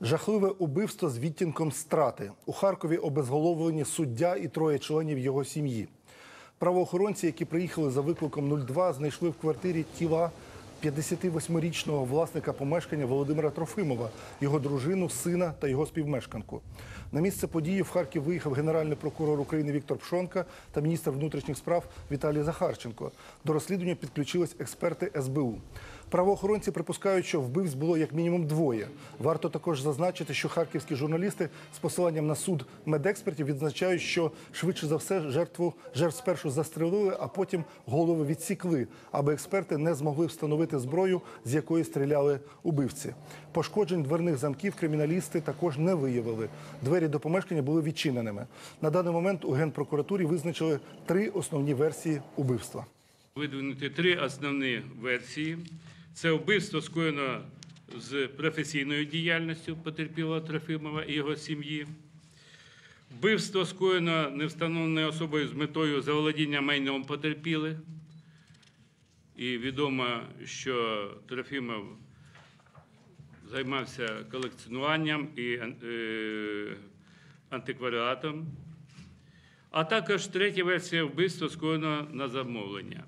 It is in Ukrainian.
Жахливе убивство з відтінком страти. У Харкові обезголовлені суддя і троє членів його сім'ї. Правоохоронці, які приїхали за викликом 02, знайшли в квартирі тіла 58-річного власника помешкання Володимира Трофимова, його дружину, сина та його співмешканку. На місце події в Харків виїхав генеральний прокурор України Віктор Пшонка та міністр внутрішніх справ Віталій Захарченко. До розслідування підключились експерти СБУ. Правоохоронці припускають, що вбивць було як мінімум двоє. Варто також зазначити, що харківські журналісти з посиланням на суд медекспертів відзначають, що швидше за все жертву жертв спершу застрелили, а потім голови відсікли, аби експерти не змогли встановити зброю, з якої стріляли убивці. Пошкоджень дверних замків криміналісти також не виявили. Двері до помешкання були відчиненими. На даний момент у генпрокуратурі визначили три основні версії убивства. Видвинути три основні версії. Це вбивство скоєно з професійною діяльністю потерпілого Трофимова і його сім'ї. Вбивство скоєно невстановленою особою з метою заволодіння майном потерпілих. І відомо, що Трофимов займався колекціонуванням і е, антикваріатом. А також третя версія вбивства скоєно на замовлення.